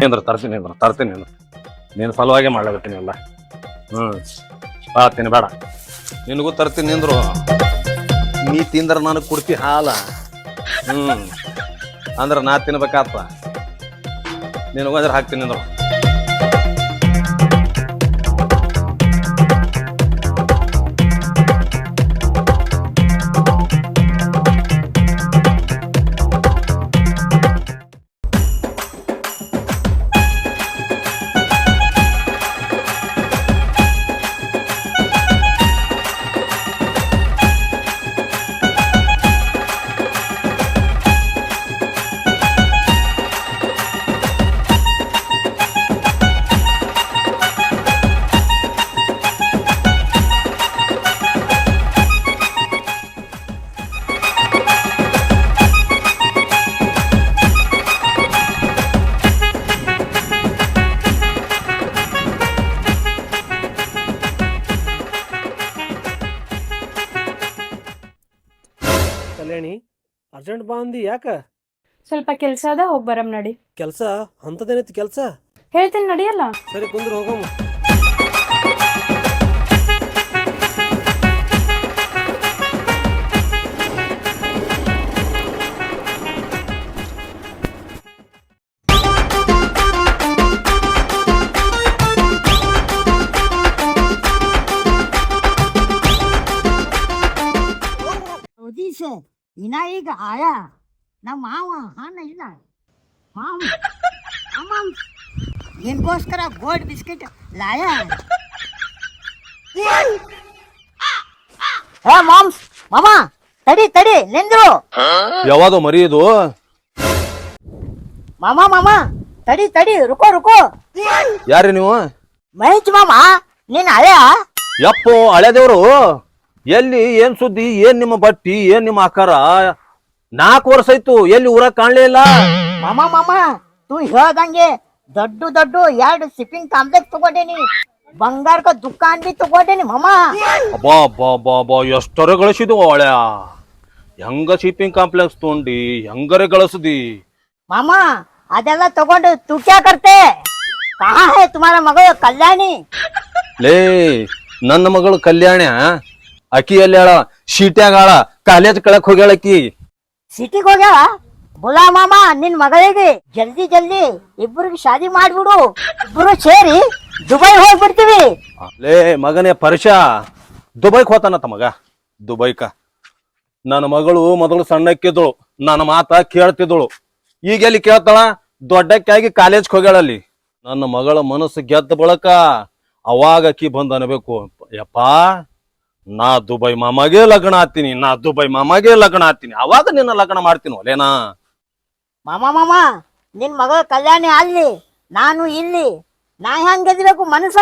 ನಿಂದ್ರ ತರ್ತೀನಿ ಏನ್ರ ತರ್ತೀನಿ ಏನ್ರ. ನೀನು ಸಲುವಾಗೆ ಮಾಡ್ಲಾಗತ್ತೀನಿ ಎಲ್ಲ. ಹ್ಞೂ ಬಾಳತ್ತೀನಿ ಬೇಡ ನಿನಗೂ ತರ್ತೀನಿ ನಿಂದ್ರು ನೀ ತಿಂದ್ರೆ ನನಗೆ ಕುಡ್ತಿ ಹಾಲ. ಹ್ಞೂ ಅಂದ್ರೆ ನಾ ತಿನ್ಬೇಕಾತ ನಿನಗೊಂದ್ರೆ ಹಾಕ್ತೀನಿ ನಿಂದ್ರು ಅಂದಿ ಯಾಕ? ಸ್ವಲ್ಪ ಕೆಲ್ಸ ಅದ ಹೋಗಿ ಬರಮ್ ನಡಿ. ಕೆಲಸ? ಅಂತದೇನೈತಿ ಕೆಲಸ? ಹೇಳ್ತೀನಿ ನಡಿಯಲ್ಲ ಸರಿ ಕುಂದ್ರ ಹೋಗಮ್ಮ ಇನ್ನ ಈಗ ಆಯಾ. ನಮ್ಮ ಮಾವ ಹಾನ ಇಲ್ಲ. ಮಾಮ ಅಮ್ಮ ನಿನ್ಗೋಸ್ಕರ ಗೋಲ್ಡ್ ಬಿಸ್ಕೆಟ್ ಲಾಯ. ಹೇ ಮಾಮ್ಸ್ ಮಾಮ ತಡಿ ತಡಿ ನಿಂದ್ರು. ಯಾವಾದು ಮರಿ ಇದು? ಮಾಮ ಮಾಮ ತಡಿ ತಡಿ ರುಕೋ ರುಕೋ. ಯಾರು ನೀವು? ಮಹೇಶ್ ಮಾಮ ನೀನ್ ಹಳೆಯ ಯಪ್ಪು ಹಳೆ ದೇವ್ರು. ಎಲ್ಲಿ ಏನ್ ಸುದ್ದಿ ಏನ್ ನಿಮ್ಮ ಬಟ್ಟಿ ಏನ್ ನಿಮ್ಮ ಆಕಾರ? ನಾಲ್ಕು ವರ್ಷ ಆಯ್ತು ಎಲ್ಲಿ ಊರಾಗ ಕಾಣಲೇ ಇಲ್ಲ? ಮಾಮ ಮಾಮ ತೂ ಹೇಳ್ದಂಗೆ ದೊಡ್ಡ ದೊಡ್ಡ ಎರಡು ಶಿಪ್ಪಿಂಗ್ ಕಾಂಪ್ಲೆಕ್ಸ್ ತಗೊಂಡೇನಿ. ಬಂಗಾರಕ ದುಕಾನ್ ಬಿ ತಗೊಂಡೇನಿ ಮಾಮ. ಅಬ್ಬಾ ಅಬ್ಬಾ ಬಾ ಬಾ ಎಷ್ಟರ ಗಳಿಸಿದು ಓಳ್ಯಾ ಹೆಂಗ ಶಿಪ್ಪಿಂಗ್ ಕಾಂಪ್ಲೆಕ್ಸ್ ತೊಗೊಂಡಿ ಹೆಂಗರೆ ಗಳಿಸದಿ? ಮಾಮ ಅದೆಲ್ಲ ತಗೊಂಡು ತುಕ್ಯಾ ಕರ್ತೆ ಕಹಾ ಹೇ ತುಮಾರ ಮಗಳು ಕಲ್ಯಾಣಿ. ಲೇ ನನ್ನ ಮಗಳು ಕಲ್ಯಾಣ ಅಕಿ ಎಲ್ಲಿ ಹೇಳ ಶೀಟ್ಯಾಗಾಳ ಕಾಲೇಜ್ ಕಳಕ್ ಹೋಗ್ಯಾಳ ಅಕ್ಕಿ. ಸಿಟಿಗೆ ಹೋಗ್ಯಾಳ? ಬುಲಾ ಮಾಮ ನಿನ್ ಮಗಳಿಗೆ ಜಲ್ದಿ ಜಲ್ದಿ ಇಬ್ಬರಿಗೆ ಶಾದಿ ಮಾಡ್ಬಿಡು. ಇಬ್ಬರು ಸೇರಿ ದುಬೈ ಹೋಗ್ಬಿಡ್ತೀವಿ. ಲೇ ಮಗನೇ ಪರ್ಷ ದುಬೈಕ್ ಹೋತಾನತ್ತ ಮಗ. ದುಬೈಕ. ನನ್ನ ಮಗಳು ಮೊದಲು ಸಣ್ಣಕ್ಕಿದ್ದಳು ನನ್ನ ಮಾತ ಕೇಳ್ತಿದ್ದಳು. ಈಗ ಎಲ್ಲಿ ಕೇಳ್ತಾಳ? ದೊಡ್ಡಕ್ಕಾಗಿ ಕಾಲೇಜ್ಗೆ ಹೋಗ್ಯಾಳಲ್ಲಿ ನನ್ನ ಮಗಳ ಮನಸ್ಸು ಗೆದ್ದ ಬಳಕ ಅವಾಗ ಅಕ್ಕಿ ಬಂದ್ ಅನ್ಬೇಕು. ಯಪ್ಪ ನಾ ದುಬೈ ಮಾಮಾಗೆ ಲಗ್ನ ಆತೀನಿ ನಾ ದುಬೈ ಮಾಮಾಗೆ ಲಗ್ನ ಆತೀನಿ ಅವಾಗ ನಿನ್ನ ಲಗ್ನ ಮಾಡ್ತೀನಿ ಒಲೇನಾ ಮಾಮ ಮಾಮ ನಿನ್ ಮಗಳ ಕಲ್ಯಾಣ ಅಲ್ಲಿ ನಾನು ಇಲ್ಲಿ. ನಾ ಹೆಂಗ್ ಗೆದಿಬೇಕು ಮನಸ್ಸ?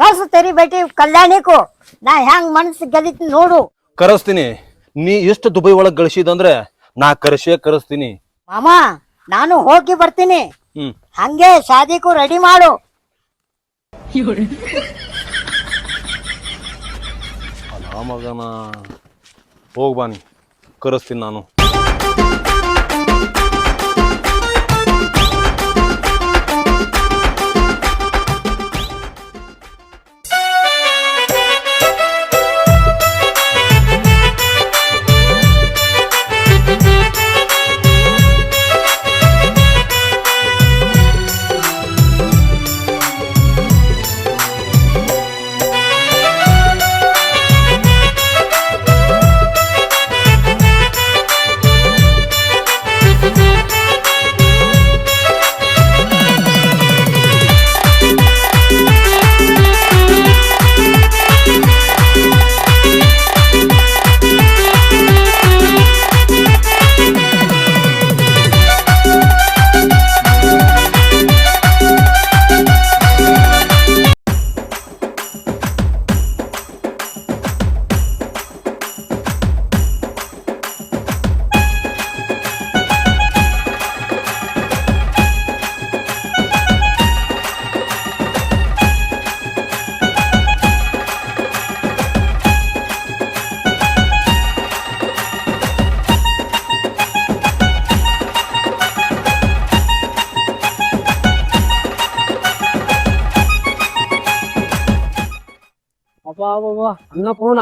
ಕರ್ಸು ತೆರಿ ಬೇಟಿ ಕಲ್ಯಾಣಿಕು. ನಾ ಹೆಂಗ್ ಮನಸ್ಸು ಗೆದಿತೀನಿ ನೋಡು. ಕರಸ್ತೀನಿ. ನೀ ಎಷ್ಟು ದುಬೈ ಒಳಗ್ ಗಳಿಸಿದಂದ್ರೆ ನಾ ಕರೆಸೇ ಕರೆಸ್ತೀನಿ. ಮಾಮ ನಾನು ಹೋಗಿ ಬರ್ತೀನಿ. ಹ್ಮ್. ಹಂಗೆ ಶಾದಿಗೂ ರೆಡಿ ಮಾಡು. ಅಲ್ಲ ಮಗನ ಹೋಗಿ ಬಾನಿ ಕರೆಸ್ತೀನಿ ನಾನು. ಅನ್ನಪೂರ್ಣ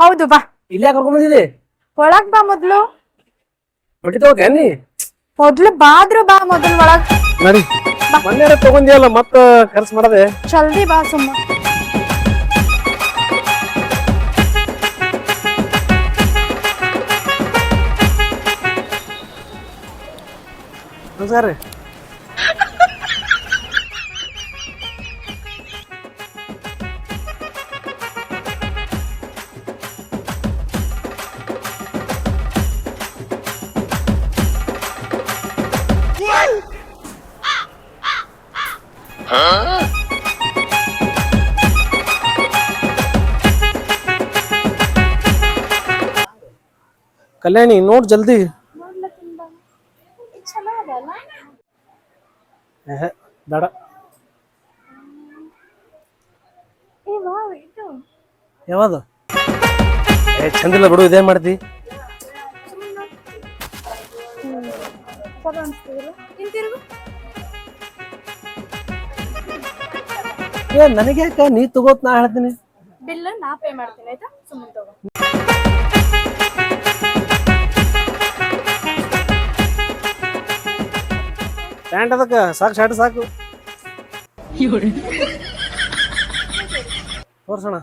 ಹೌದು ಬಾ. ಇಲ್ಲೇ ಕರ್ಕೊಂಡ್ ಬಂದಿದಿ ಒಳಗ್ ಬಾ ಮೊದ್ಲು. ಹೊಟ್ಟಿ ತಗೋಕೆ ನೀ ಮೊದ್ಲು ಬಾದ್ರು ಬಾ ಮೊದಲು ಒಳಗ್. ನಡಿ. ಮೊನ್ನೆ ತಗೊಂಡಿಯಲ್ಲ ಮತ್ತ ಖರ್ಚು ಮಾಡದೆ? ಜಲ್ದಿ ಬಾ ಸುಮ್ಮ. ನಮಸ್ಕಾರ ರೀ. ಕಲ್ಯಾಣಿ ನೋಡ್ ಜಲ್ದಿ. ಬೇಡ. ಯಾವ್ದು? ಏ ಚಂದಿಲ್ಲ ಬಿಡು ಇದೇ ಮಾಡ್ತಿ ಏ ನನಗೆ ನೀ ತಗೋತ್ ನಾ ಹೇಳ್ತೀನಿ. ಬಿಲ್ ನಾ ಪೇ ಮಾಡ್ತೀನಿ ಆಯ್ತಾ? ಸುಮ್ಮನೆ ತಗೋ. ಪ್ಯಾಂಟ್ ಅದಕ್ಕೆ? ಸಾಕು ಶರ್ಟ್ ಸಾಕು. ತೋರ್ಸೋಣ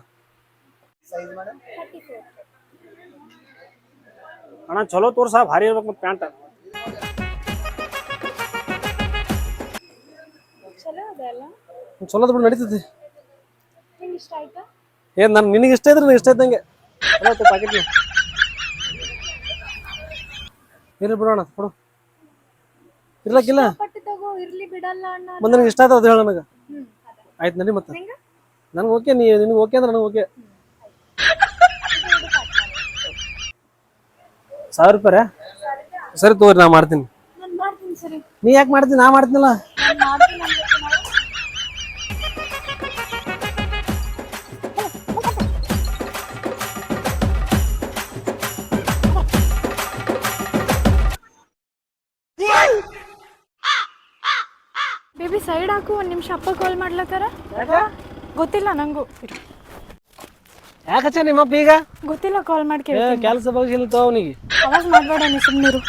ಅಣ್ಣ ಚಲೋ ತೋರ್ಸ ಭಾರಿ ಇರ್ಬೇಕು ಮತ್ತೆ ಪ್ಯಾಂಟ್. ಚಲೋದ್ ಬಿಡು ನಡೀತೈತಿ. ಏ ನನ್ ನಿನಗೆ ಇಷ್ಟ ಇದ್ರೆ ನನಗೆ ಇಷ್ಟ ಇದ್ದಂಗೆ. ಚಲೋ ಪ್ಯಾಕೆಟ್ ಇರ್ಲಿ ಬಿಡೋಣ ಕೊಡು. ಇರ್ಲಕ್ಕಿಲ್ಲ? ಪಟ್ಟು ತಗೋ ಇರ್ಲಿ ಬಿಡಲ್ಲ ಅಣ್ಣ ಮತ್ತೆ ನನಗೆ ಇಷ್ಟ ಆಯ್ತು ಅದು ಹೇಳ ನನಗೆ. ಆಯ್ತು ನಡಿ ಮತ್ತೆ. ನನ್ಗೆ ಓಕೆ ನೀ ನಿನಗೆ ಓಕೆ ಅಂದ್ರೆ ನನಗೆ ಓಕೆ. ಸಾವಿರ ರೂಪಾಯಿ ಸರಿ ತಗೋರಿ ನಾ ಮಾಡ್ತೀನಿ. ನಾನು ಮಾಡ್ತೀನಿ ಸರಿ. ನೀ ಯಾಕೆ ಮಾಡ್ತೀನಿ ನಾ ಮಾಡ್ತೀನಲ್ಲ. ನಾನು ಮಾಡ್ತೀನಿ ಅನ್ಬೇಕು ಸೈಡ್ ಹಾಕು ಒಂದ್ ನಿಮಿಷ ಅಪ್ಪ ಕಾಲ್ ಮಾಡ್ಲತ್ತಾರ? ಗೊತ್ತಿಲ್ಲ ನಂಗೂ. ಇರು. ಯಾಕಚ್ಚ ನಿಮ್ಮಪ್ಪ ಈಗ? ಗೊತ್ತಿಲ್ಲ ಕಾಲ್ ಮಾಡಿ ಕೆಲಸ ಬಗ್ಸಿಲ್ಲ ಅವನಿಗೆ. ಅವಾಜ್ ಮಾಡ್ಬೇಡ ನೀ ಸುಮ್ಮನಿರು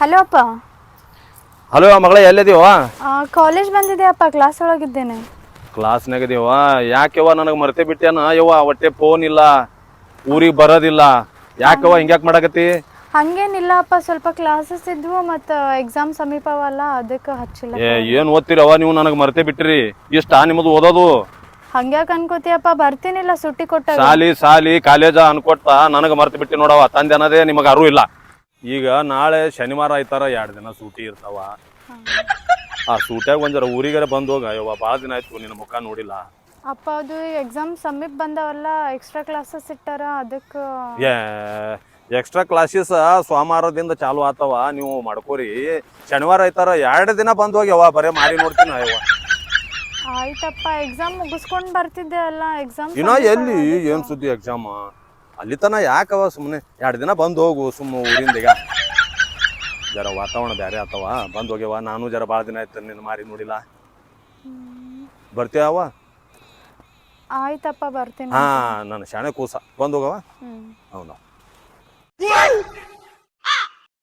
ಹಲೋ ಅಪ್ಪ. ಹಲೋ ಮಗಳ ಎಲ್ಲಿದೀವ ಕಾಲೇಜ್ ಬಂದಿದೆ ಅಪ್ಪ ಕ್ಲಾಸ್ ಒಳಗಿದ್ದೇನೆ. ಕ್ಲಾಸ್ನಾಗ ಇದೀವ ಯಾಕೆವ ನನಗೆ ಮರ್ತೆ ಬಿಟ್ಟೇನ? ಯವ್ವ ಹೊಟ್ಟೆ ಫೋನ್ ಇಲ್ಲ. ಊರಿಗೆ ಬರೋದಿಲ್ಲ. ಯಾಕವ್ವ ಹಿಂಗ್ಯಾಕ್ ಮಾಡಕತ್ತಿ? ಹಂಗೇನಿಲ್ಲ ಅಪ್ಪ ಸ್ವಲ್ಪ ಕ್ಲಾಸಸ್ ಇದ್ವು ಮತ್ತ ಎಕ್ಸಾಮ್ ಸಮೀಪವಲ್ಲ ಅದಕ್ಕೆ ಹಚ್ಚಿಲ್ಲ. ಏ ಏನ್ ಓದ್ತಿರವ ನೀವು? ನನಗೆ ಮರ್ತೆ ಬಿಟ್ರಿ. ಇಷ್ಟ ನಿಮ್ಮದು ಓದೋದು. ಹಂಗ್ಯಾಕ ಅನ್ಕೋತಿಯಪ್ಪ ಬರ್ತೀನಿಲ್ಲ ಸುಟ್ಟಿ ಕೊಟ್ಟ ಸಾಲಿ ಸಾಲಿ ಕಾಲೇಜ ಅನ್ಕೊಟ್ಟ ನನಗೆ ಮರ್ತ ಬಿಟ್ಟಿ ನೋಡವ ತಂದೆ ಅನ್ನೋದೇ ನಿಮಗೆ ಅರು ಇಲ್ಲ. ಈಗ ನಾಳೆ ಶನಿವಾರ ಆಯ್ತಾರ ಎರಡ್ ದಿನ ಸೂಟಿ ಇರ್ತಾವ. ಆ ಸೂಟ್ಯಾಗ ಒಂದ್ ಊರಿಗರ ಊರಿಗಾರ ಬಂದು ಹೋಗ ಯವ್ವ ಭಾಳ ದಿನ ಆಯ್ತು ನಿನ್ನ ಮುಖ ನೋಡಿಲ್ಲ. ಅಪ್ಪ ಅದು ಎಕ್ಸಾಮ್ ಸಮೀಪ ಬಂದವಲ್ಲ ಎಕ್ಸ್ಟ್ರಾ ಕ್ಲಾಸಸ್ ಇಟ್ಟಾರ ಅದಕ್ಕೆ ಏ ಎಕ್ಸ್ಟ್ರಾ ಕ್ಲಾಸಸ್ ಸೋಮವಾರದಿಂದ ಚಾಲು ಆತವ ನೀವು ಮಾಡ್ಕೋರಿ. ಶನಿವಾರ ಆಯ್ತಾರ ಎರಡು ದಿನ ಬಂದು ಹೋಗ್ಯವ ಬರೇ ಮಾಡಿ ನೋಡ್ತೀನಿ ಅವ ಆಯ್ತಪ್ಪ ಎಕ್ಸಾಮ್ ಮುಗಿಸ್ಕೊಂಡು ಬರ್ತಿದ್ದೆ ಅಲ್ಲ ಎಕ್ಸಾಮ್ ಇನ್ನ ಎಲ್ಲಿ? ಏನ್ ಸುದ್ದಿ ಎಕ್ಸಾಮ್ ಅಲ್ಲಿ ತನ ಯಾಕವ ಸುಮ್ಮನೆ ಎರಡು ದಿನ ಬಂದು ಹೋಗು ಸುಮ್ಮ ಊರಿಂದ ಈಗ. ಜರ ವಾತಾವರಣ ಬೇರೆ ಆತವ. ಬಂದ್ ಹೋಗ್ಯವ ನಾನು ಜರ ಭಾಳ ದಿನ ಆಯ್ತು ನಿನ್ನ ಮಾರಿ ನೋಡಿಲ್ಲ. ಬರ್ತೀಯವ ಆಯ್ತಪ್ಪ ಬರ್ತೀನಿ. ಹಾ ನನ್ನ ಶಾಣೆ ಕೂಸ. ಬಂದ್ ಹೋಗವ ಹೌದಾ.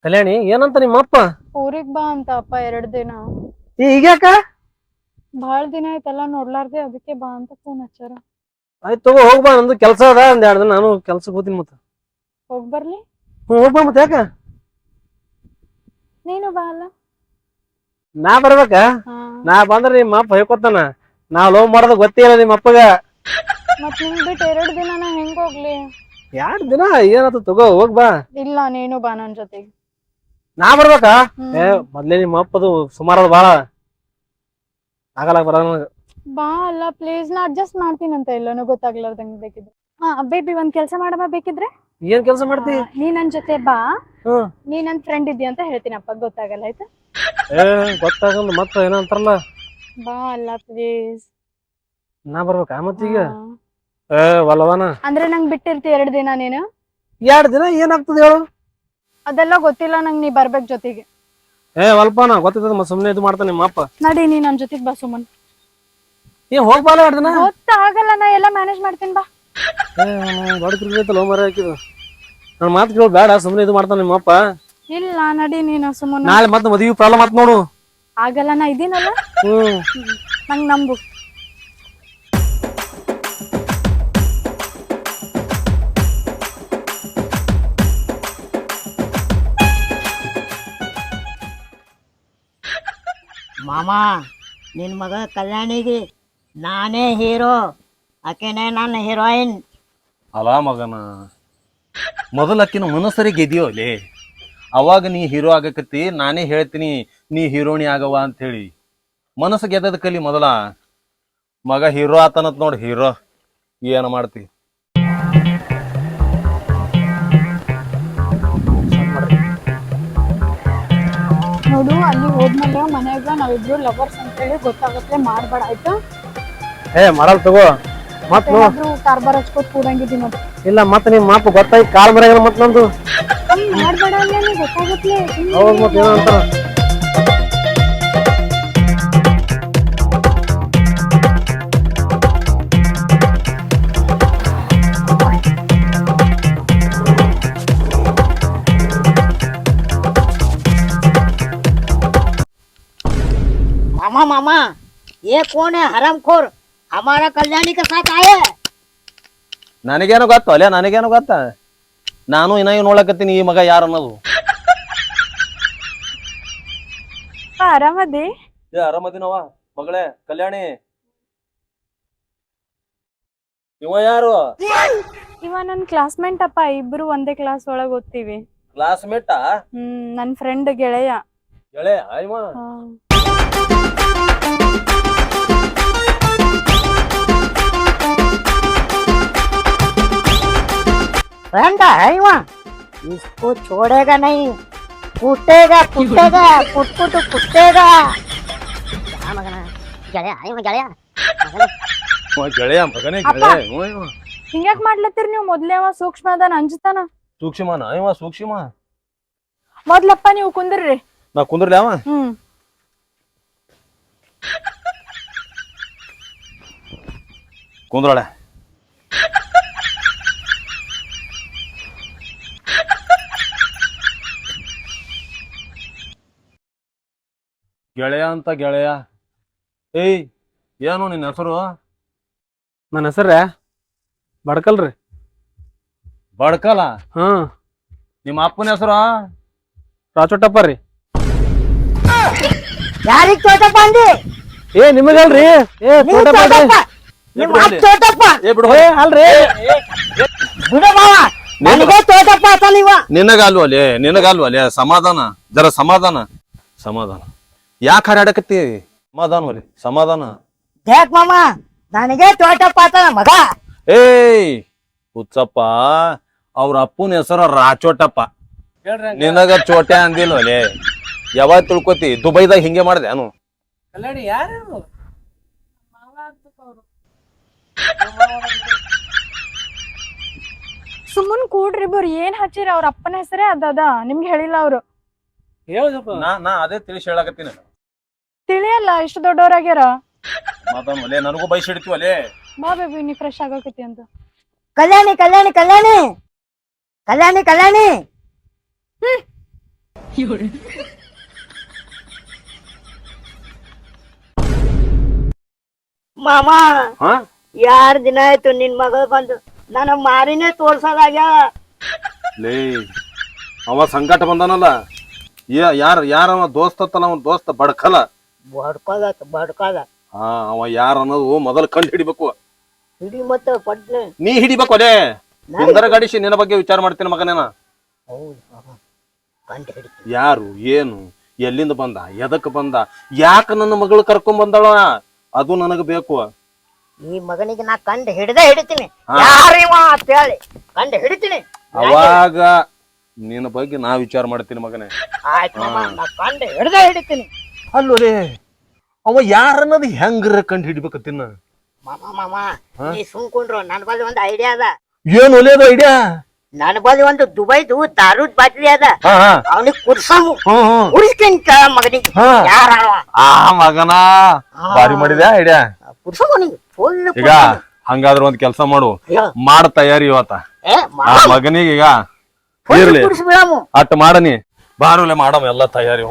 ಕಲ್ಯಾಣಿ ಏನಂತ ನಿಮ್ಮಪ್ಪ? ಊರಿಗ್ ಬಾ ಅಂತ ಅಪ್ಪ ಎರಡ್ ದಿನ. ಈಗ ಈಗ್ಯಾಕ? ಭಾಳ ದಿನ ಆಯ್ತಲ್ಲ ನೋಡ್ಲಾರ್ದೆ ಅದಕ್ಕೆ ಬಾ ಅಂತ ಫೋನ್ ಹಚ್ಚಾರ. ಆಯ್ತು ತಗೋ ಹೋಗ್ಬಾ ನಂದು ಕೆಲಸ ಅದ ಒಂದ್ ಎರಡು ದಿನ ನಾನು ಕೆಲ್ಸಕ್ಕೆ ಹೋಗ್ತೀನಿ ಮತ್ತೆ. ಹೋಗ್ ಬರ್ಲಿ. ಹ್ಞೂ ಹೋಗ್ಬಾ ಮತ್ತೆ ಯಾಕ? ನೀನು ಬಾ ಅಲ್ಲ. ನಾ ಬರ್ಬೇಕಾ? ಹಾ. ನಾ ಬಂದ್ರೆ ನಿಮ್ಮ ಅಪ್ಪ ಹೇಳ್ಕೊತಾನ ನಾ ಲವ್ ಮಾಡೋದು ಗೊತ್ತೇ ಇಲ್ಲ ನಿಮ್ಮ ಅಪ್ಪಗ ಮತ್ ನಿಮ್ ಬಿಟ್ಟು ಎರಡ್ ದಿನ ನಾ ಹೆಂಗ್ ಹೋಗ್ಲಿ? ಎರಡು ದಿನ ಏನಾಯ್ತು ತಗೋ ಹೋಗ್ಬಾ ಇಲ್ಲ ನೀನು ಬಾ ನನ್ ಜೊತೆಗೆ. ನಾ ಬರ್ಬೇಕಾ? ಏ ಮೊದ್ಲೇ ನಿಮ್ಮ ಅಪ್ಪದು ಸುಮಾರು ಅದ ಬಾಳ. ಆಗಲ್ಲ ಬರ ಬಾ ಅಲ್ಲ ಪ್ಲೀಸ್ ನಾ ಅಡ್ಜಸ್ಟ್ ಮಾಡ್ತೀನಂತ ಎಲ್ಲಾನು ಗೊತ್ತಾಗ್ಲಾರ್ದಂಗ್ ಬೇಕಿದ್ರೆ. ಹಾ ಬೇಬಿ ಒಂದ್ ಕೆಲ್ಸ ಮಾಡಮ್ಮ ಬೇಕಿದ್ರೆ? ಏನ್ ಕೆಲಸ ಮಾಡ್ತಿ? ಆ, ನೀ ನನ್ ಜೊತೆ ಬಾ. ಹ್ಮ್ ನೀ ನನ್ ಫ್ರೆಂಡ್ ಇದ್ದೀಯ ಅಂತ ಹೇಳ್ತೀನಿ ಅಪ್ಪ ಗೊತ್ತಾಗಲ್ಲ ಆಯ್ತಾ? ಏ ಗೊತ್ತಾಗಲ್ಲ ಮತ್ತ ಏನಂತಾರಲ್ಲ ಬಾ ಅಲ್ಲ ಪ್ಲೀಸ್ ನಾ ಬರ್ಬೇಕಾ ಮತ್ತೀಗ? ಏ ವಲ್ಲವನ ಅಂದ್ರೆ ನಂಗ್ ಬಿಟ್ಟಿರ್ತಿ ಎರಡ್ ದಿನ ನೀನು? ಎರಡ್ ದಿನ ಏನಾಗ್ತದ ಹೇಳು. ಅದೆಲ್ಲ ಗೊತ್ತಿಲ್ಲ ನಂಗ್ ನೀ ಬರ್ಬೇಕ್ ಜೊತೆಗೆ. ಏ ವಲ್ಪನ ಗೊತ್ತಿರ್ತದ ಮತ್ತೆ ಸುಮ್ನೆ ಇದು ಮಾಡ್ತಾನೆ ನಿಮ್ಮ ಅಪ್ಪ. ನಡಿ ನೀ ನನ್ ಜೊತೆಗ್ ಬಾ ಸುಮನ್. ಏ ಹೋಗ್ಬಾಲ ಹಿಡ್ದನ ಗೊತ್ತಾಗಲ್ಲ ನಾ ಎಲ್ಲ ಮ್ಯಾನೇಜ್ ಮಾಡ್ತೀನಿ ಬಾ. ದೊಡ್ಡ ತಿರ್ಗೈತಲ್ಲ ಮರ ಹಾಕಿದು ನನ್ನ ಮಾತು ಕೇಳು ಬೇಡ ಇದು ಮಾಡ್ತಾನೆ ಇಲ್ಲ ನಡಿ ನೀನು ಸುಮ್ಮನೆ ನಾಳೆ ಮತ್ತೆ ಮದುವೆ ಪ್ರಾಬ್ಲಮ್ ಆತ್ ನೋಡು. ಆಗಲ್ಲ ನಾ ಇದೀನಲ್ಲ? ಹ್ಮ್ ನಂಗ್ ನಂಬು. ಮಾಮ ನಿನ್ನ ಮಗ ಕಲ್ಯಾಣಿಗೆ ನಾನೇ ಹೀರೋ, ಆಕೆನೇ ನನ್ನ ಹೀರೋಯಿನ್. ಅಲ ಮಗನ ಮೊದಲಕ್ಕಿನ ಇದೆಯೋ ಲೇ? ಅವಾಗ ನೀ ಹೀರೋ ಆಗಕತ್ತಿ, ನಾನೇ ಹೇಳ್ತೀನಿ ನೀ ಹೀರೋಣಿ ಆಗವ ಅಂತ ಹೇಳಿ ಮನಸ್ಸು ಗೆದ್ದದ ಕಲಿ ಮೊದಲ. ಮಗ ಹೀರೋ ಆತನತ್ ನೋಡಿ, ಹೀರೋ. ಏನು ಮಾಡ್ತಿ? ನೋಡು ಅಲ್ಲಿ ಹೋದ್ಮೇಲೆ ಮನೆಯಾಗ ನಾವಿಬ್ರು ಲವರ್ಸ್ ಅಂತ ಹೇಳಿ ಗೊತ್ತಾಗುತ್ತೆ ಮಾಡ್ಬೇಡ ಆಯ್ತಾ? ಏ ಮಾಡಲ್ ತಗೋ. ಮತ್ ನೋ ಕಾರ್ ಕಾರ್ಬಾರ್ ಹಚ್ಕೋತ್ ಕೂಡಂಗಿದ್ದೀನಿ ನೋಡಿ. ಇಲ್ಲ ಮತ್ತೆ ನಿಮ್ ಮಾತು ಗೊತ್ತಾಯ್ತು ಕಾರ್ ಮರ್ಯಾಗ ಮತ್ತೆ ನಂದು. ಮಾಡ್ಬೇಡ ಅಲ್ಲೇ ಗೊತ್ತಾಗತ್ಲೆ. ಸುಮ್ನೆ ಹೌದ್ ಮತ್ ಏನೋ ಅಂತಾರ. मामा मामा ये कौन है हरामखोर हमारा कल्याणी के साथ आए ನನಗೇನು ಗೊತ್ತು ಅಲ್ಲೇ ನನಗೇನು ಗೊತ್ತ ನಾನು ಇನ್ನ ನೋಡಕತ್ತೀನಿ ಈ ಮಗ ಯಾರು ಅನ್ನೋದು ಅಪ್ಪ, ಆರಾಮದಿ ಏ ಆರಾಮದಿನವ ಮಗಳೇ ಕಲ್ಯಾಣಿ ಇವ ಯಾರು ಇವ ನನ್ ಕ್ಲಾಸ್ಮೇಟ್ ಅಪ್ಪ ಇಬ್ರು ಒಂದೇ ಕ್ಲಾಸ್ ಒಳಗ್ ಓದ್ತೀವಿ ಕ್ಲಾಸ್ಮೇಟ ಹ್ಮ್ ನನ್ ಫ್ರೆಂಡ್ ಗೆಳೆಯ ಎಳೆ ಇವ ಹಾ. फ्रेंड है वहाँ इसको छोड़ेगा नहीं कुटेगा कुटेगा कुट कुट कुटेगा क्या मगना ಗೆಳೆಯ ಇವ ಗೆಳೆಯ ಇವ ಗೆಳೆಯ ಮಗನೇ ಅಪ್ಪ. ಗೆಳೆಯ ಇವ ಇವ. ಹಿಂಗ್ಯಾಕ್ ಮಾಡ್ಲತ್ತೀರಿ ನೀವು ಮೊದ್ಲೇ ಅವ ಸೂಕ್ಷ್ಮ ಅದಾನ ಅಂಜತಾನ ಸೂಕ್ಷ್ಮನ ಇವ ಸೂಕ್ಷ್ಮ ಮೊದ್ಲಪ್ಪ ನೀವು ಕುಂದ್ರಿ ನಾ ಕುಂದ್ರಲಿ ಅವ ಹ್ಮ್ ಕುಂದ್ರಳೆ ಗೆಳೆಯ ಅಂತ ಗೆಳೆಯ. ಏಯ್ ಏನು ನಿನ್ನ ಹೆಸರು? ನನ್ನ ಹೆಸರ? ಬಡ್ಕಲ್ರಿ ಬಡ್ಕಲ? ಹ್ಮ್ ನಿಮ್ಮ ಅಪ್ಪನ ಹೆಸರು? ರಾಚೋಟಪ್ಪ ರೀ. ಯಾರಿಗ್ ಚೋಟಪ್ಪ ಅಂದಿ? ಏ ನಿಮಗಲ್ರಿ ಏ ನೀವು ತೋಟಪ್ಪ. ರೀ. ಚೋಟಪ್ಪ ನಿಮ್ಮ ಅಪ್ಪ ಚೋಟಪ್ಪ ಏ ಬಿಡು ಏ ಅಲ್ರಿ. ಬಿಡು ಮಾವ. ನನಗೆ ಚೋಟಪ್ಪ ಆತ ನೀವ. ನಿನಗಲ್ವಲೆ ನಿನಗಲ್ವಲೆ ಸಮಾಧಾನ. ಜರ ಸಮಾಧಾನ. ಸಮಾಧಾನ. ಯಾಕೆ ಹಾರಾಡಕತ್ತಿ ಸಮಾಧಾನ ಸಮಾಧಾನ. ದೇಕ್ ಮಾಮ ನನಗೆ ಚೋಟಪ್ಪ ಆತ ಮಗ. ಏಯ್ ಹುಚ್ಚಪ್ಪ ಅವ್ರ ಅಪ್ಪನ ಹೆಸರು ರಾಚೋಟಪ್ಪ. ಹೇಳ್ರಿ ಹಂಗ. ನಿನಗ ಚೋಟೆ ಅಂದಿಲ್ವಲೆ ಯಾವಾಗ ತಿಳ್ಕೊತಿ? ದುಬೈದಾಗ ಹಿಂಗೆ ಮಾಡ್ದೆ ಅನು ಕಲ್ಯಾಣಿ ಯಾರು ಸುಮ್ಮನ್ ಕೂಡ್ರಿ ಇಬ್ಬರು ಏನ್ ಹಚ್ಚಿರ? ಅವ್ರ ಅಪ್ಪನ ಹೆಸರೇ ಅದ. ನಿಮ್ಗೆ ಹೇಳಿಲ್ಲ ಅವ್ರು. ಹೇಳಪ್ಪ ನಾ ನಾ ಅದೇ ತಿಳಿಸಿ ಹೇಳಾಕತ್ತೀನಿ. ತಿಳಿಯಲ್ಲ ಇಷ್ಟು ದೊಡ್ಡವರಾಗ್ಯಾರ? ಮಾತಾಡ್ ಒಲೆ ನನಗೂ ಬೈಸಿಡ್ತೀವಲೆ ಬಾ ಬೇಬಿ ನೀ ಫ್ರೆಶ್ ಆಗೋಕತಿ ಅಂತ. ಕಲ್ಯಾಣಿ ಕಲ್ಯಾಣಿ ಕಲ್ಯಾಣಿ! ಕಲ್ಯಾಣಿ ಕಲ್ಯಾಣಿ! ಮಾಮ ಹಾ? ಯಾರ್ ದಿನ ಆಯ್ತು ನಿನ್ ಮಗ ಬಂದು? ನನ್ನ ಮಾರಿನೇ ತೋರ್ಸೋದಾಗ್ಯಾಳ ಲೇ ಅವ ಸಂಕಟ ಬಂದಾನಲ್ಲ. ಯಾರ ಯಾರವ ದೋಸ್ತತ್ತಲ್ಲ ಅವನ ದೋಸ್ತ? ಬಡ್ಕಲ. ಬಡ್ಕೋದ ಬಡ್ಕೋದ. ಹಾ ಅವ ಯಾರ ಅನ್ನೋದು ಮೊದಲು ಕಂಡು ಹಿಡಿಬೇಕು. ಹಿಡಿ ಮತ್ತೆ ಪಟ್ನೆ ನೀ ಹಿಡಿಬೇಕು ಅದೇ. ಸುಂದರ ಗಡಿಸಿ ನಿನ್ನ ಬಗ್ಗೆ ವಿಚಾರ ಮಾಡ್ತೀನಿ ಮಗನೇನ ಹೌದು ಕಂಡು ಯಾರು ಏನು ಎಲ್ಲಿಂದ ಬಂದ ಎದಕ್ ಬಂದ ಯಾಕ ನನ್ನ ಮಗಳು ಕರ್ಕೊಂಡ್ ಬಂದಳ? ಅದು ನನಗ ಬೇಕು. ಈ ಮಗನಿಗೆ ನಾ ಕಂಡು ಹಿಡ್ದೇ ಹಿಡಿತೀನಿ. ಯಾರಿವ ಅಂತ ಹೇಳಿ. ಕಂಡು ಹಿಡಿತೀನಿ. ಅವಾಗ ನಿನ್ನ ಬಗ್ಗೆ ನಾ ವಿಚಾರ ಮಾಡ್ತೀನಿ ಮಗನೇ. ಆಯ್ತು ಮಾಮ ನಾ ಕಂಡು ಹಿಡ್ದ ಹಿಡಿತೀನಿ. ಅಲ್ಲೋಲೆ ಅವ ಯಾರನ್ನದು ಹೆಂಗ್ರ ಕಂಡು ಹಿಡಿಬೇಕತ್ತಿನ ಮಾಮ ಮಾಮ ನೀ ಸುಮ್ಕೊಂಡ್ರು ನನ್ ಬಳಿ ಒಂದು ಐಡಿಯಾ ಅದ. ಏನು ಒಲೇದು ಐಡಿಯಾ ನನ್ ಬಳಿ ಒಂದು ದುಬೈದು ದಾರೂದ್ ಬಾಟ್ಲಿ ಅದ. ಹಾ ಹಾ. ಅವನಿಗೆ ಕುರ್ಸಮು ಹ್ಮ್ ಹ್ಮ್. ಕುಡಿಸ್ತೀನಿ ಕೇಳ ಮಗನಿಗೆ. ಹಾ. ಯಾರ? ಆ ಮಗನ ಬಾರಿ ಮಾಡಿದ್ಯಾ ಐಡಿಯಾ ಕುಡ್ಸೋನಿಗೆ ಫುಲ್ ಈಗ ಹಂಗಾದ್ರ ಒಂದ್ ಕೆಲಸ ಮಾಡು. ಮಾಡ ತಯಾರಿ ಇವತ್ತ. ಏ ಆ ಮಗನಿಗೆ ಈಗ ಇರ್ಲಿ. ಅಟ್ ಮಾಡನಿ. ಬಾರುಲೆ ಮಾಡಮ್ ಎಲ್ಲ ತಯಾರಿ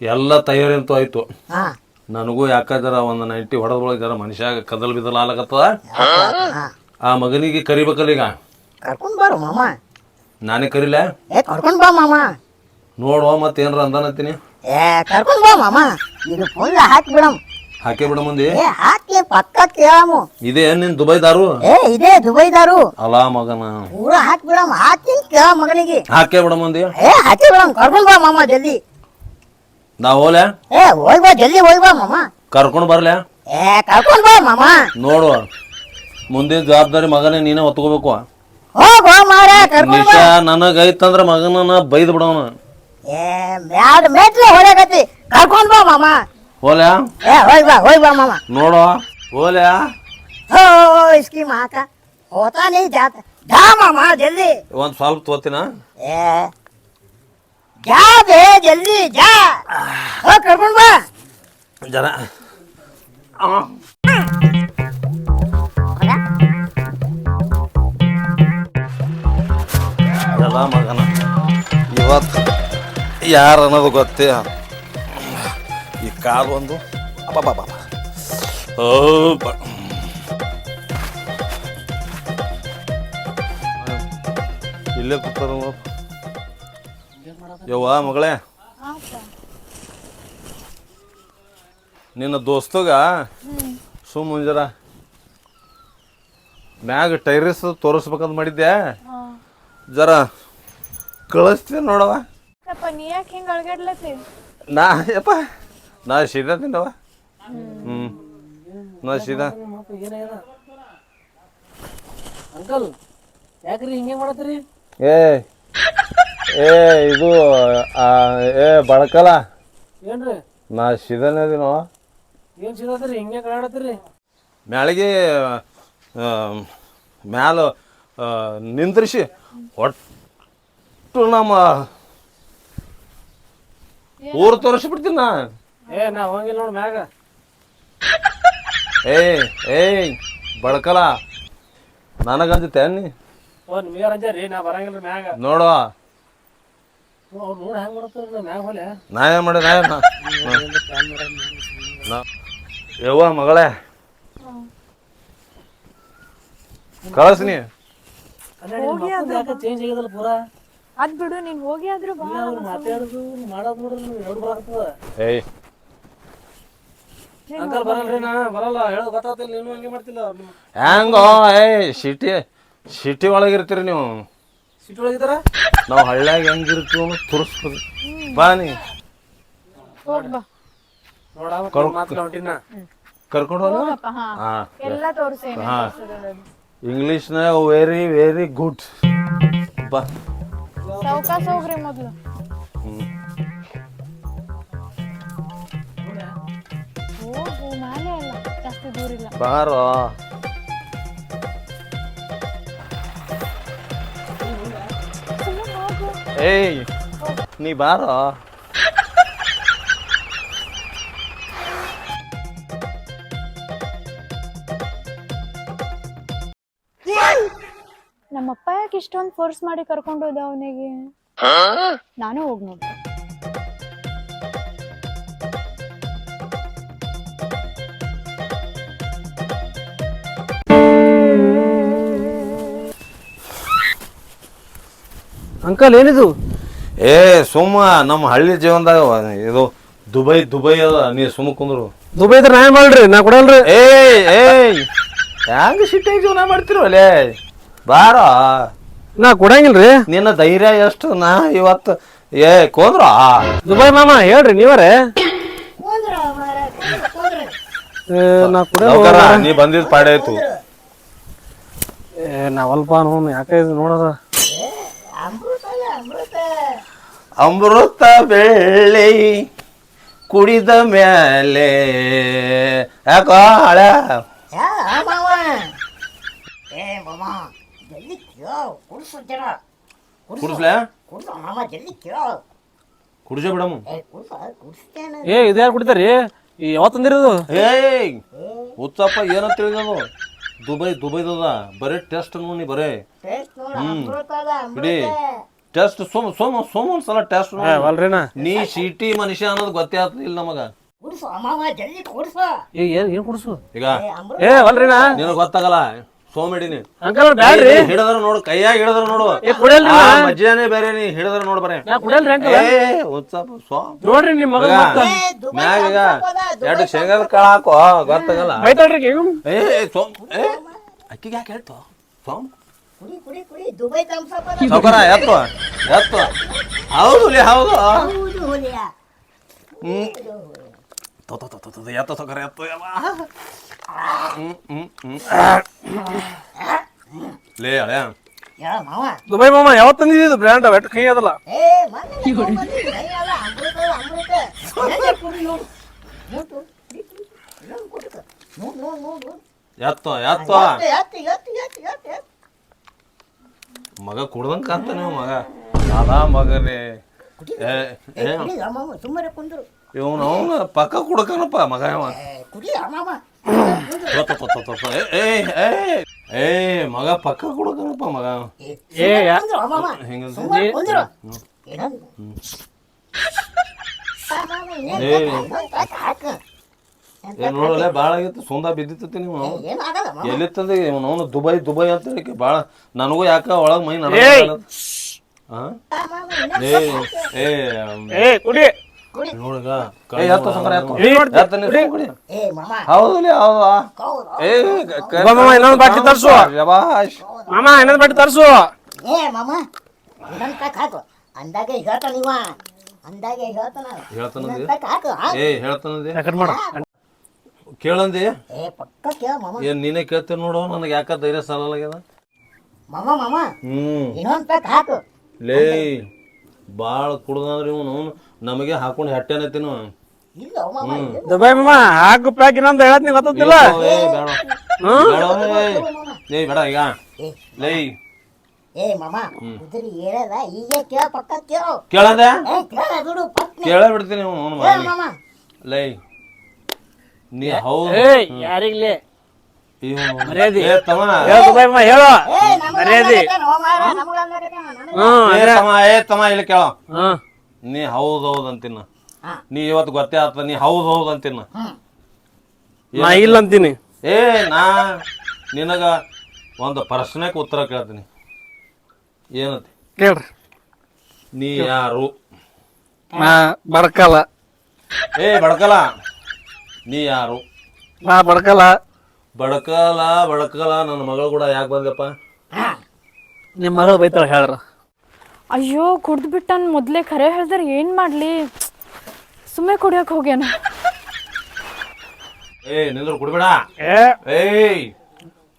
ಎಲ್ಲ ತಯಾರಿ ಅಂತೂ ಆಯ್ತು. ಹಾ. ನನಗೂ ಯಾಕಂದ್ರ ಒಂದ್ ನೈಂಟಿ ಹೊಡೆದ್ ಜರ ಮನುಷ್ಯಾಗ ಕದಲ್ ಬಿದಲ್ ಆಲಕತ್ತದ ಆ ಮಗನಿಗೆ ಕರಿಬೇಕಲ್ಲ ಈಗ? ಕರ್ಕೊಂಡ್ ಬಾರು ಮಾಮ. ನಾನೇ ಕರಿಲೇ? ಏ ಕರ್ಕೊಂಡ್ ಬಾ ಮಾಮ. ನೋಡುವ ಮತ್ತೇನ್ರ ಅಂದಾನತ್ತೀನಿ ಏ ಕರ್ಕೊಂಡ್ ಬಾ ಮಾಮ. ಇದು ಫುಲ್ ಹಾಕಿ ಬಿಡಮ್. ಹಾಕಿ ಬಿಡ ಮುಂದೆ. ಏ ಹಾಕಿ ಪಕ್ಕ ಕೇಳಮು. ಇದೇ ನಿನ್ ದುಬೈದಾರು ಏ ಇದೇ ದುಬೈದಾರು ಅಲಾ ಮಗನ. ಪೂರ ಹಾಕಿ ಬಿಡಮ್ ಹಾಕಿ ಕೇಳ ಮಗನಿಗೆ. ಹಾಕಿ ಬಿಡ ಮುಂದೆ. ಏ ಹಾಕಿ ಬಿಡಮ್ ಕರ್ಕೊಂಡ್ ಬಾ ಮಾಮ ಜಲ್ದಿ. ನಾ ಹೋಲೆ ಏ ಹೋಗ್ ಬಾ ಜಲ್ದಿ ಹೋಗ್ ಬಾ ಮಾಮ. ಕರ್ಕೊಂಡ್ ಬರ್ಲೆ? ಏ ಕರ್ಕೊಂಡ್ ಬಾ ಮಾಮ. ನೋಡು ಮುಂದೆ ಜವಾಬ್ದಾರಿ ಮಗನೇ ನೀನೇ ಒತ್ಕೋಬೇಕು. ಹೋಗೋ ಮಾರ ಕರ್ಕೊಂಡ್ ಬಾ. ನನಗ ಐತಂದ್ರ ಮಗನನ್ನ ಬೈದ್ ಬಿಡವನ ಏ ಮ್ಯಾಡ ಮೆಟ್ಲೆ ಹೊಳೆಗತಿ ಕರ್ಕೊಂಡ್ ಬಾ ಮಾಮ ಹೋಲ್ಯಾ ಏ ಹೋಯ್ ಬಾ ಹೋಯ್ ಬಾ ಮಾಮ ನೋಡೋ ಹೋಲ್ಯಾ ಓ ಇಸ್ಕಿ ಮಾಕ ಹೋತಾ ನೀ ಜಾತ ಜಾ ಮಾಮ ಜಲ್ದಿ ಒಂದ್ ಸ್ವಲ್ಪ ತೋತಿನ ಏ ಜಾ ಬೇ ಜಲ್ದಿ ಜಾ ಹೋ ಕರ್ಕೊಂಡ್ ಬಾ ಜರ ಎಲ್ಲ ಮಗನ ಇವತ್ತು ಯಾರು ಅನ್ನೋದು ಗೊತ್ತೇ ಈ ಕಾಲು ಒಂದು. ಅಬ್ಬಬ್ಬಬ್ಬ. ಓ ಬ- ಇಲ್ಲೇ ಕೂತಾರ ಯವ್ವ ಮಗಳೇ. ನಿನ್ನ ದೋಸ್ತಗ ಸುಮ್ ಮುಂಜಾರ ಮ್ಯಾಗ ಟೈರಿಸ್ ತೋರಿಸ್ಬೇಕಂತ ಮಾಡಿದ್ದೆ ಜರ ಕಳಿಸ್ತೀನಿ ನೋಡವ ಯಪ್ಪ ನೀ ಯಾಕೆ ಹಿಂಗ ಅಳ್ಗಾಡ್ಲತ್ತಿ? ನಾ ಯಪ್ಪ ನಾ ಸೀದಾ ತಿಂದವ. ಹ್ಞೂ ನಾ ಸೀದಾ. ಅಂಕಲ್ ಯಾಕ್ರಿ ಹಿಂಗೆ ಮಾಡತ್ರಿ ಏ ಏ ಇದು ಆ, ಏ ಬಳ್ಕಲ. ಏನ್ರಿ? ನಾ ಸೀದಾನೇ ಅದೀನವ ಏನ್ ಸಿಗತ್ರಿ ಹಿಂಗೆ ಕಾಡತ್ರಿ ಮ್ಯಾಳಿಗೆ ಆ, ಮ್ಯಾಲ ನಿಂದ್ರಿಸಿ ಒಟ್ಟು ನಮ್ಮ ಊರು ತೋರಿಸ್ಬಿಡ್ತೀನಿ ನಾ ಏ ನಾ ಹೋಗಿಲ್ಲ ನೋಡ್ ಮ್ಯಾಗ. ಏ ಏ ಬಳ್ಕಲ. ನನಗಂದಿತ್ತೆ ನೀ? ಓ ನಿಮ್ಗೆ ರಜಾ ನಾ ಬರಂಗಿಲ್ಲ ಮ್ಯಾಗ. ನೋಡು. ಅವ್ರು ನೋಡಿ ಹೆಂಗ್ ಮಾಡತ್ತಾರ ಮ್ಯಾಗ ಹೋಲೆ. ನಾ ಏನ್ ಮಾಡ ನಾ ಯವ್ವ ಮಗಳೇ. ಕಳಿಸ್ನಿ ಚೇಂಜ್ ಆಗಿದಲ್ಲ ಪೂರಾ? ಅದ್ ಬಿಡು ನೀನ್ ಹೋಗಿ ಆದ್ರೂ ಬಾ ಅವ್ರು ಮಾತಾಡೋದು ಮಾಡೋದು ನೋಡಿದ್ರೆ ಎರಡು ಬರಾಗ್ತದ ಏಯ್. ಅಂಕಲ್ ಬರಲ್ರಿ ನಾ ಬರಲ್ಲ ಹೇಳೋದು ಗೊತ್ತಾಗ್ತಿಲ್ಲ ನೀನು ಹಂಗೆ ಮಾಡ್ತಿಲ್ಲ ಹೆಂಗೋ ಏಯ್ ಸಿಟಿ ಸಿಟಿ ಒಳಗಿರ್ತೀರಿ ನೀವು. ಸಿಟಿ ನಾವು ಹಳ್ಳ್ಯಾಗ ಹೆಂಗಿರ್ತೀವಿ ತುರ್ಸ್ಬೋದು. ಬಾ ನೀ ಹೋಗ್ ಬಾ. ನೋಡ ಮಾತ್ರ ಹೊಂಟಿನ ಕರ್ಕೊಂಡು ಹೋಗ ಹಾ. ಎಲ್ಲ ವೆರಿ ವೆರಿ ಗುಡ್ ಬಾ. ಸಾವ್ಕಾಸ ಹೋಗ್ರಿ ಮೊದ್ಲು. ಹೋಗು ಮ್ಯಾಲೆ ಅಲ್ಲ ಜಾಸ್ತಿ ದೂರ ಇಲ್ಲ ಬಾರೋ ಏಯ್ ನೀ ಬಾರೋ ಯಾಕೆ ಫೋರ್ಸ್ ಮಾಡಿ ಕರ್ಕೊಂಡು ಹೋದ ಅವನಿಗೆ. ನಾನು ಹೋಗಿ ನೋಡ ಅಂಕಲ್ ಏನಿದು? ಏ ಸುಮ್ಮ ನಮ್ಮ ಹಳ್ಳಿ ಜೀವನದಾಗ ಇದು ದುಬೈ ದುಬೈ ಅದ ನೀ ಸುಮ್ಮ ಕುಂದ್ರು. ದುಬೈ ಇದ್ರೆ ನಾ ಏನ್ ಮಾಡ್ರಿ ನಾ ಕೊಡಲ್ರಿ? ಏಯ್ ಏಯ್ ಹ್ಯಾಂಗ ಸಿಟ್ಟಿ ಜೀವನ ಅಲ್ಲೇ ಬಾರೋ. ನಾ ಕೊಡಂಗಿಲ್ರಿ. ನಿನ್ನ ಧೈರ್ಯ ಎಷ್ಟು? ನಾ ಇವತ್ತು ಏ ಕೋದ್ರ? ದುಬೈ ಮಾಮ ಹೇಳ್ರಿ ನೀವರೇ. ಏ, ನಾ ಕುಡ ನೀ ಬಂದಿದ್ ಪಾಡೆ ಆಯ್ತು. ಏ ನಾವಲ್ಪ ನೋಡ್ ಯಾಕೆ ಇದು ನೋಡದ? ಅಮೃತ ಅಮೃತ ಅಮೃತ ಬೆಳ್ಳಿ ಕುಡಿದ ಮೇಲೆ ಯಾಕೋ ಹಳೆ? ಯಾ ಮಾವ ಏ ಮಾಮ ಜಲ್ದಿ ಕ್ಯೋ ಕುಡ್ಸು ಜನ ಕುಡ್ಸು. ಕುಡಿಸ್ಲೆ ಕುಡ್ಸು ಮಾಮ ಜಲ್ದಿ ಕೇಳೋ. ಕುಡಿಸ ಬಿಡಮ್ಮ ಏ ಕುಡ್ಸ ಕುಡಿಸ್ತೇನೆ ಏ ಇದು ಯಾರು ಕುಡಿತಾರಿ ಯಾವತ್ತು ತಂದಿರೋದು? ಏಯ್ ಉತ್ತಪ್ಪ ಏನಂತ ತಿಳಿದದು ದುಬೈ ದುಬೈದದ. ಬರೀ ಟೆಸ್ಟ್ ನೋಡಿ ಬರೇ. ಟೇಸ್ಟ್ ನೋಡು ಬಿಡಿ. ಟೆಸ್ಟ್ ಸೋಮ ಸೋಮ ಸೋಮ ಒಂದ್ಸಲ ಟೆಸ್ಟ್ ಏ ಅಲ್ರಿನ ನೀ ಸಿಟಿ ಮನುಷ್ಯ ಅನ್ನೋದು ಗೊತ್ತೇ ಆಗ್ತದಿಲ್ಲ ನಮಗ. ಕುಡ್ಸು ಮಾಮ ಜಲ್ದಿ ಕುಡ್ಸು ಏ ಏನ್ ಏನ್ ಕುಡ್ಸು ಈಗ. ಏ ಅಮೃತ. ಏ ಅಲ್ರಿನ ನಿನಗ್ ಗೊತ್ತಾಗಲ್ಲ. ಸೋಮಿಡಿನಿ. ಅಂಕಲ್ ಬ್ಯಾಡ್ರಿ. ಹಿಡದ್ರ ನೋಡು ಕೈಯಾಗ ಹಿಡದ್ರ ನೋಡು. ಏ ಕುಡಿಯಲ್ರಿ ಆ ಮಜ್ಜಾನೇ ಬೇರೆ ನೀ ಹಿಡದ್ರ ನೋಡು ಬರೇ. ನಾ ಕುಡಿಯಲ್ರಿ ಅಂಕಲ್. ಏ ಉತ್ಸವ ಸೋಮ್ ನೋಡ್ರಿ ನಿಮ್ ಮಗ. ಮತ್ತ. ಮ್ಯಾಗ ಈಗ ಎರಡು ಶೇಂಗಾದ ಕಾಳ ಹಾಕೋ ಗೊತ್ತಾಗಲ್ಲ. ಬೈತಾಳ್ರಿ ಇವ್ನು. ಏ ಸೋಮ್ ಏ ಅಕ್ಕಿಗೆ ಯಾಕೆ ಹೇಳ್ತು? ಸೋಮ್. ಕುಡಿ ಕುಡಿ ಕುಡಿ ದುಬೈ ತಂದ್ಸಪ್ಪ ಸೌಕರ ಎತ್ತು ಎತ್ತು. ಹೌದು ಲೇ, ಹೌದು. ಹೌದು ಹುಲಿಯ. ಹ್ಮ್. ತೊ, ತೊ, ತೊ, ತೊ, ತೊ, ಎತ್ತು ಸೌಕರ ಎತ್ತು ಯವ್ವ. ಹ್ಮ್ ಹ್ಮ್ ಹ್ಮ್ ಲೇ ಹಳೆ ಹೇಳ ಮಾವ ದುಬೈ ಮಾಮ ಯಾವತ್ತು ಬ್ರ್ಯಾಂಡ್ ಎಟ್ ಕೈ ಅದಲ್ಲ ಏ ಮೊನ್ನೆ ತಗೊಂಡ್ಬಂದಿ, ಕೈ ಎತ್ತು. ಮಗ ಕುಡ್ದಂಗ್ ಕಾಣ್ತಾನೆ ಮಗ ಅದ ಮಗನೇ ಸುಮ್ಮನೆ ಕುಂದ್ರು ಇವನು ಅವನು ಪಕ್ಕ ಕುಡ್ಕನಪ್ಪ ಮಗ ಇವ ಏ, ಕುಡಿ ಅಮ್ಮಮ್ಮ ಕುಂದ್ರು. ತೊ, ತೊ, ತೊ, ತೊ, ತೊ, ತೊ. ಏ ಏ ಏ ಏ ಮಗ ಪಕ್ಕ ಕುಡ್ಕನಪ್ಪ ಮಗ ಏ, ಏ, ಸುಮ್ಮನೆ ಯಾ- ಕುಂದ್ರು, ಅಮ್ಮಮ್ಮ. ಹಿಂಗಂತ ಸುಮ್ಮನೆ ಏ- ಕುಂದ್ರು. ಏನಂದ್ರು? ಅಮ್ಮಮ್ಮ, ಇನ್ನೇನ್ ಏ. ಇನ್ನೊಂದ್ ಪ್ಯಾಕ್ ಹಾಕು. ಏ ನೋಡಲೆ ಭಾಳ ಆಗಿತ್ತು ಸುಂದ ಬಿದ್ದಿತ್ತತಿ ನೀವು ಏ, ಮಾಮ. ಇವನು ಅವನು ದುಬೈ ದುಬೈ ಅಂತ ಹೇಳಿ ಭಾಳ ನನಗೂ ಯಾಕ ಒಳಗೆ ಮೈ ನಡ ಏಯ್! ಹಾ ಏ ಏ ಏ ಕುಡಿ. ಏ ಮಾಮ. ಹೌದಲೇ ಹೌದಾ ಕೌರು. ಏ ಬಾ ಇನ್ನೊಂದು ಬಾಟ್ಲಿ ತರ್ಸು. ಶಬಾಷ್ ಮಾಮ ಇನ್ನೊಂದು ಬಟ್ಟೆ ತರ್ಸು. ಏ ಮಾಮ ಇನ್ನೊಂದ್ ಪ್ಯಾಕ್ ಹಾಕು. ಅಂದಾಗೆ ಹೇಳ್ತಾನ ಇವ. ಅಂದಾಗೆ ಹೇಳ್ತಾನ. ಪ್ಯಾಕ್ ಹಾಕು ಏ ಹೇಳ್ತಾನದಿ? ಕಟ್ ಮಾಡು. ಕೇಳಂದಿ? ಏ ಪಕ್ಕ ಕೇಳ ಮಾಮ. ಏನ್ ನೀನೇ ಕೇಳ್ತೀನಿ ನೋಡು ನನಗೆ ಯಾಕ ಧೈರ್ಯ ಸಾಲಾಗ್ಯದ ಮಾಮ ಮಾಮ. ಹ್ಮ್. ಇನ್ನೊಂದ್ ಪ್ಯಾಕ್ ಹಾಕು. ಲೇ ಬಾಳ ಕುಡ್ದಂದ್ರೆ ಇವನು. ನಮಗೆ ಹಾಕೊಂಡು ಹೆಟ್ಟೆನೈತಿನು ಇಲ್ಲ ಮಾಮ ಇಲ್ಲ. ದುಬೈ ಮಾಮ ಹಾಕು ಪ್ಯಾಕ್ ಇನ್ನೊಂದು ಹೇಳತ್ನಿ ಗೊತ್ತಿಲ್ಲ ಏ ಬೇಡ. ಬೇಡ ಏ ಬೇಡ ಈಗ. ಲೇ ಏ ಮಾಮ ಕುದುರೆ ಹೇಳದ ಈಗ ಕೇಳ ಪಕ್ಕ ಕೇಳು. ಕೇಳಂದೆ? ಏ ಕೇಳ ಬಿಡು ಕೇಳ ಬಿಡ್ತೀನಿ ಅವನು ಏ ಮಾಮ. ಲೈ ನೀ ಹೌದು. ಏ ಯಾರಿಗ್ಲಿ? ಮರ್ಯಾದೆ. ಹೇಳ ಮರ್ಯಾದೆ. ಇಲ್ಲಿ ಕೇಳ. ನೀ ಹೌದ್ ಹೌದ್ ಅಂತಿನ ನೀ ಇವತ್ತು ಗೊತ್ತೇ ಆತ ನೀ ಹೌದ್ ಹೌದ್ ಅಂತಿನ ನಾ ಇಲ್ಲ ಅಂತೀನಿ. ಏ ನಾ ನಿನಗ ಒಂದು ಪ್ರಶ್ನೆಗೆ ಉತ್ತರ ಕೇಳ್ತೀನಿ. ಏನತಿ? ಕೇಳ್ರಿ. ನೀ ಯಾರು? ನಾ ಬಡ್ಕಲ್ಲ ಏ ಬಡಕಲ. ನೀ ಯಾರು? ನಾ ಬಡ್ಕಲ್ಲ ಬಡಕಲ ಬಡಕಲ ನನ್ನ ಮಗಳು ಕೂಡ ಯಾಕೆ ಬಂದಪ್ಪ ನಿಮ್ಮ ಮಗಳು ಬೈತಾಳ ಹೇಳ್ರ. ಅಯ್ಯೋ ಕುಡ್ದು ಬಿಟ್ಟನ್ ಮೊದ್ಲೇ ಖರೆ ಹೇಳಿದ್ರೆ ಏನ್ ಮಾಡ್ಲಿ? ಸುಮ್ಮನೆ ಕುಡಿಯಕ್ ಹೋಗ್ಯಾನ. ಏ ನಿಂದ್ರು ಕುಡ್ಬೇಡ. ಏ. ಏಯ್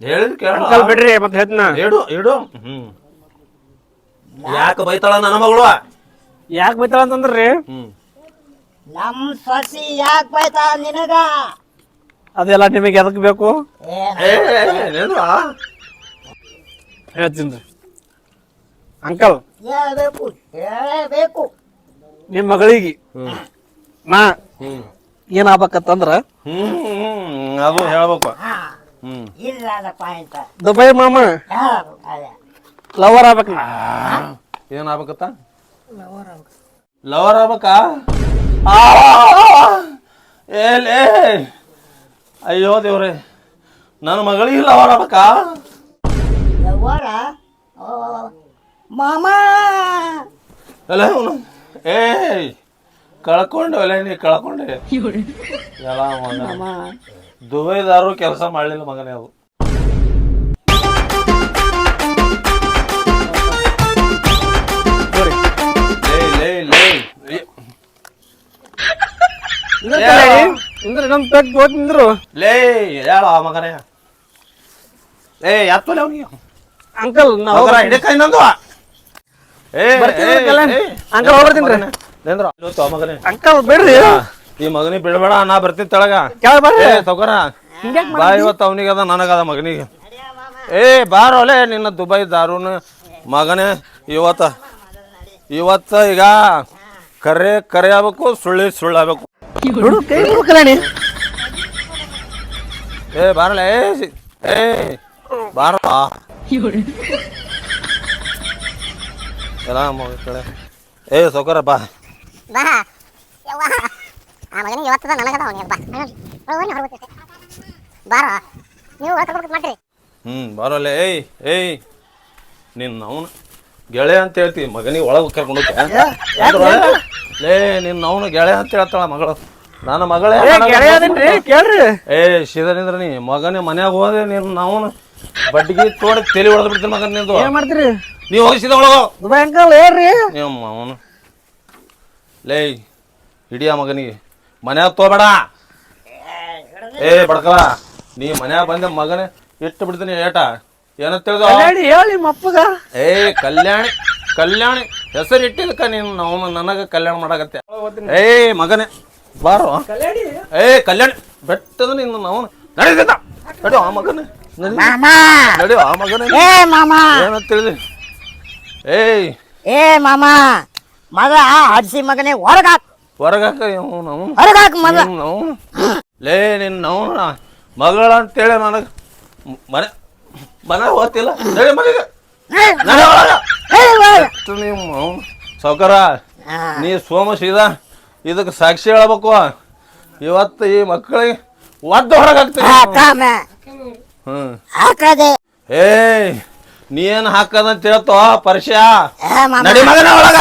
ಹೇಳಿದ್ ಕೇಳ. ಅಂಕಲ್ ಬಿಡ್ರಿ ಮತ್ತೆ ಹೇಳ್ತಿನ. ಹೇಳು ಹೇಳು ಹ್ಮ್. ಯಾಕೆ ಬೈತಾಳ ನನ್ನ ಮಗಳು? ಯಾಕೆ ಬೈತಾಳ ಅಂತಂದ್ರಿ? ಹ್ಮ್. ನಮ್ ಸಸಿ ಯಾಕ್ ಬೈತಾ ನಿನಗ? ಅದೆಲ್ಲ ನಿಮಗೆ ಎದಕ್ ಬೇಕು? ಹೇಳ್ತೀನಿ ಅಂಕಲ್ ನಿಮ್ಮ ಮಗಳಿಗೆ ಹ್ಮ್. ನಾ ಏನಾಗ್ಬೇಕಂತಂದ್ರ ಅದು ಹೇಳ್ಬೇಕು. ದುಬೈ ಮಾಮ. ಲವರ್ ಆಗ್ಬೇಕು ಏನಾಗ್ಬೇಕತ್ತ ಏನ್ ಆಗ್ಬೇಕತ್ತ ಲವರ್ ಆಗ್ಬೇಕಾ. ಆ! ಏ ಅಯ್ಯೋ ದೇವ್ರೆ ನನ್ನ ಮಗಳಿಗೆ ಲವರ್ ಆಗ್ಬೇಕಾ? ಯವ್ವರ ಮಾಮ! ಅಲ್ಲ ಅವನು. ಏಯ್ ಕಳ್ಕೊಂಡು ಅಲ್ಲ ನೀ ಕಳ್ಕೊಂಡೆ. ಎಲ್ಲ ಮಾಮಾ. ದುಬೈದಾರು ಕೆಲಸ ಮಾಡಲಿಲ್ಲ ಮಗನೇ ಅವು. ಲೇ ಲೇ ಲೇ. ಇಂದ್ರ ನಮ್ ಪೆಕ್ ಹೋಗ್ ನಿಂದ್ರು. ಲೇ ಹೇಳ ಮಗನೇ. ಏ ಎತ್ತಲೆ ಅವನಿಗೆ. ಅಂಕಲ್ ನಾವು ಹಿಡಿಕ ಇನ್ನೊಂದು ಏ ಅಂಕಲ್. ಹೋಗ್ಬರ್ತೀನಿ ನಿಂದ್ರು. ಮಗನೇ. ಅಂಕಲ್ ಬಿಡ್ರಿ. ಈ ಮಗನಿ ಬಿಡಬೇಡ ನಾ ಬರ್ತೀನಿ ತೆಳಗ. ಕೇಳ ಬರ್ರಿ. ತಗೋರ. ಬಾ ಇವತ್ತು ಅವನಿಗೆ ಅದ ನನಗದ ಮಗನಿಗೆ. ಏ ಬಾರೋಲೆ ನಿನ್ನ ದುಬೈ ದಾರೂನ್. ಮಗನೇ ಇವತ್ತ ಇವತ್ತ ಈಗ ಕರೆ ಕರೆಯಬೇಕು ಆಗ್ಬೇಕು ಸುಳ್ಳಿ ಸುಳ್ಳಬೇಕು ನೋಡು ಕೈ ನೋಡು ಕಲ್ಯಾಣಿ ಏ ಬಾರಲ್ಲ ಏ ಸಿ- ಏ ಬಾರ ಎಲ್ಲ ಮಗ ಏ ಸೌಕರ ಬಾ. ಬಾ. ಯವ್ವ. ಆ ಮಗನಿಗೆ ಇವತ್ತದ ನನಗದ ಅವನಿಗೆ. ಬಾ. ಹೊರಗೆ ಹೊರಗೆ ಬಾರ. ನೀವು ಒಳಗೆ ಕರ್ಕೊಂಡು ಮಾಡ್ರಿ. ಹ್ಮ್ ಬರೋಲ್ಲ ಏಯ್ ಅವನು ಗೆಳೆ ಅಂತ ಹೇಳ್ತಿ ಮಗನಿಗೆ ಒಳಗೆ ಕರ್ಕೊಂಡು ಹೋಗ್ತೀಯ? ಲೇ ನಿನ್ನ ಅವನು ಗೆಳೆ ಅಂತ ಹೇಳ್ತಾಳ ಮಗಳು. ನನ್ನ ಮಗಳೇ ಗೆಳೆಯದೇನ್ರಿ ಕೇಳ್ರಿ. ಏ ಶಿದನಿಂದ್ರ ನೀ ಮಗನೇ ಮನ್ಯಾಗ ಹೋದೆ ನಿನ್ನ ಅವನು ಬಡ್ಡಿಗೆ ತೋಡಿ ತೆಲಿ ಹೊಡೆದು ಬಿಡ್ತೀನಿ ಮಗನ ನಿಂದು. ಏನ್ ಮಾಡ್ತೀರಿ? ನೀವು ಹೋಗಿ ಸೀದಾ ಒಳಗೋ. ದುಬೈ ಅಂಕಲ್ ಹೇಳ್ರಿ ನಿಮ್ಮ ಅವನು. ಲೇ ಹಿಡಿಯ ಮಗನಿಗೆ. ಮನ್ಯಾಗ ತೋಬೇಡ ಏ ಬಡ್ಕಲ ನೀ ಮನ್ಯಾಗ ಬಂದೆ ಮಗನೇ ಇಟ್ಟು ಬಿಡ್ತೀನಿ ಏಟ. ಏನಂತ ತಿಳಿದ? ಕಲ್ಯಾಣಿ ಹೇಳಿ ಮಪ್ಪಗ ಏ ಕಲ್ಯಾಣಿ ಕಲ್ಯಾಣಿ. ಹೆಸರು ನಿನ್ನ ನೀನು? ನಾವು ನನಗ ಕಲ್ಯಾಣ ಮಾಡಕತ್ತೆ. ಏ ಮಗನೆ ಬಾರೋ. ಏ ಕಲ್ಯಾಣ. ಬೆಟ್ಟದ ನಿನ್ನ ನಾವು ನಡೆದ ನಡಿಯೋ ಆ ಮಗನೇ. ಮಾಮಾ. ಮಾಮ ಆ ಮಗನೇ. ಏ ಮಾಮ. ಏನಂತ ತಿಳಿದಿ? ಏಯ್ ಏ ಮಾಮ. ಮಗ ಹಡ್ಸಿ ಮಗನೇ ಹೊರಗಾಕ್. ಹೊರಗಾಕ ನಾವು ಹೊರಗಾಕ್ ಮಗ. ನಾವು ಲೇ ನಿನ್ನ ನಾವು ಮಗಳ ಅಂತೇಳಿ ನನಗೆ ಮನೆ ಮನೆ ಓದ್ತಿಲ್ಲ. ಹೇಳಿ ಮನೆಗೆ. ಸಾವ್ಕಾರ ನೀ ಸೋಮ ಸೀದಾ ಇದಕ್ಕೆ ಸಾಕ್ಷಿ ಹೇಳಬೇಕು. ಇವತ್ತು ಈ ಮಕ್ಕಳಿಗೆ ಒದ್ದು ಹೊರಗಾಗ್ತೀನಿ ಕಾಮ. ಹ್ಮ್. ಹಾಕದೆ. ಏಯ್ ನೀ ಏನ್ ಹಾಕದಂತ ಹೇಳ್ತೋ ಪರಿಚಯ ಏ ನಡಿ ಮಗನ ಒಳಗ.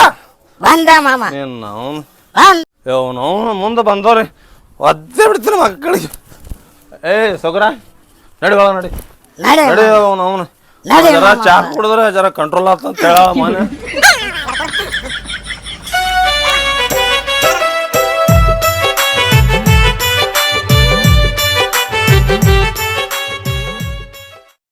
ಬಂದ ಮಾಮ. ನೀನ್ ಅವ್ನು ಅವನು ಮುಂದೆ ಬಂದವ್ರಿ. ಒದ್ದೆ ಬಿಡ್ತೀನಿ ಮಕ್ಕಳಿಗೆ. ಏಯ್ ಸೌಕರ ನಡಿ ಒಳಗ ನಡಿ. ನಡೆ. ಅವನು ಅವನು ಜರ ಮಾಮ. ಚಾ ಕುಡಿದ್ರೆ ಜರ ಕಂಟ್ರೋಲ್ ಆಗ್ತಂತ ಹೇಳ ಮನೆ